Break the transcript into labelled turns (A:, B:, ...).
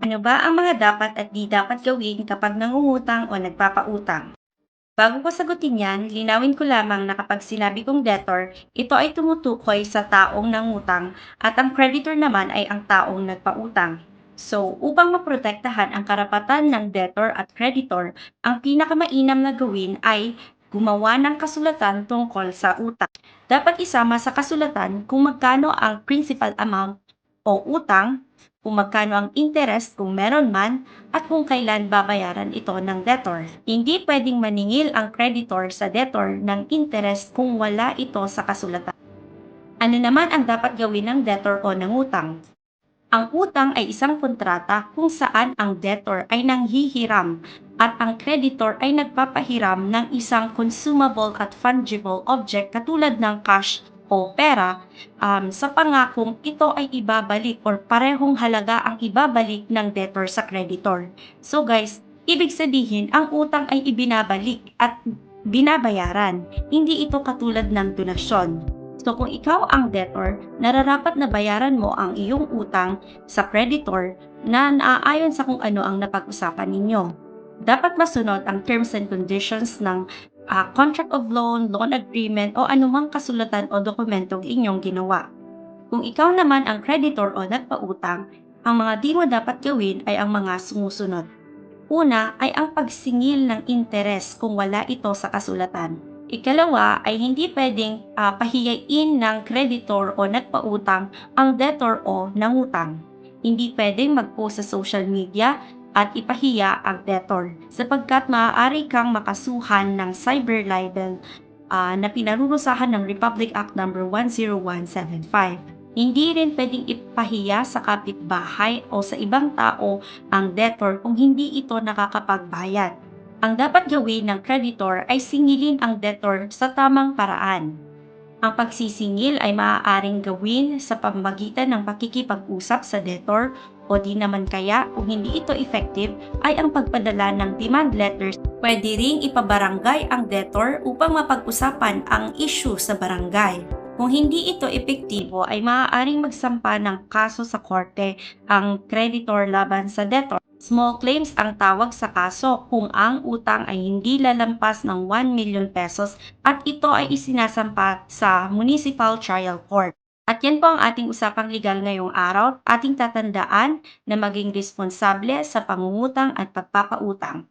A: Ano ba ang mga dapat at di dapat gawin kapag nangungutang o nagpapautang? Bago ko sagutin yan, linawin ko lamang na kapag sinabi kong debtor, ito ay tumutukoy sa taong nangutang at ang creditor naman ay ang taong nagpautang. So, upang maprotektahan ang karapatan ng debtor at creditor, ang pinakamainam na gawin ay gumawa ng kasulatan tungkol sa utang. Dapat isama sa kasulatan kung magkano ang principal amount o utang, kung magkano ang interest kung meron man, at kung kailan babayaran ito ng debtor. Hindi pwedeng maningil ang creditor sa debtor ng interest kung wala ito sa kasulatan. Ano naman ang dapat gawin ng debtor o nangutang? Ang utang ay isang kontrata kung saan ang debtor ay nanghihiram at ang creditor ay nagpapahiram ng isang consumable at fungible object katulad ng cash o pera um, sa pangakong ito ay ibabalik or parehong halaga ang ibabalik ng debtor sa creditor. So guys, ibig sabihin ang utang ay ibinabalik at binabayaran. Hindi ito katulad ng donasyon. So kung ikaw ang debtor, nararapat na bayaran mo ang iyong utang sa creditor na naaayon sa kung ano ang napag-usapan ninyo. Dapat masunod ang terms and conditions ng ah, contract of loan, loan agreement o anumang kasulatan o dokumentong inyong ginawa. Kung ikaw naman ang creditor o nagpautang, ang mga di mo dapat gawin ay ang mga sumusunod. Una ay ang pagsingil ng interes kung wala ito sa kasulatan. Ikalawa ay hindi pwedeng ah, pahiyain ng creditor o nagpautang ang debtor o nangutang. Hindi pwedeng mag-post sa social media at ipahiya ang debtor sapagkat maaari kang makasuhan ng cyber libel ah, na pinarurusahan ng Republic Act No. 10175. Hindi rin pwedeng ipahiya sa kapitbahay o sa ibang tao ang debtor kung hindi ito nakakapagbayad. Ang dapat gawin ng creditor ay singilin ang debtor sa tamang paraan. Ang pagsisingil ay maaaring gawin sa pamamagitan ng pakikipag-usap sa debtor o di naman kaya kung hindi ito effective ay ang pagpadala ng demand letters. Pwede ring ipabarangay ang debtor upang mapag-usapan ang issue sa barangay. Kung hindi ito epektibo ay maaaring magsampa ng kaso sa korte ang creditor laban sa debtor. Small claims ang tawag sa kaso kung ang utang ay hindi lalampas ng 1 million pesos at ito ay isinasampa sa Municipal Trial Court. At yan po ang ating usapang legal ngayong araw. Ating tatandaan na maging responsable sa pangungutang at pagpapautang.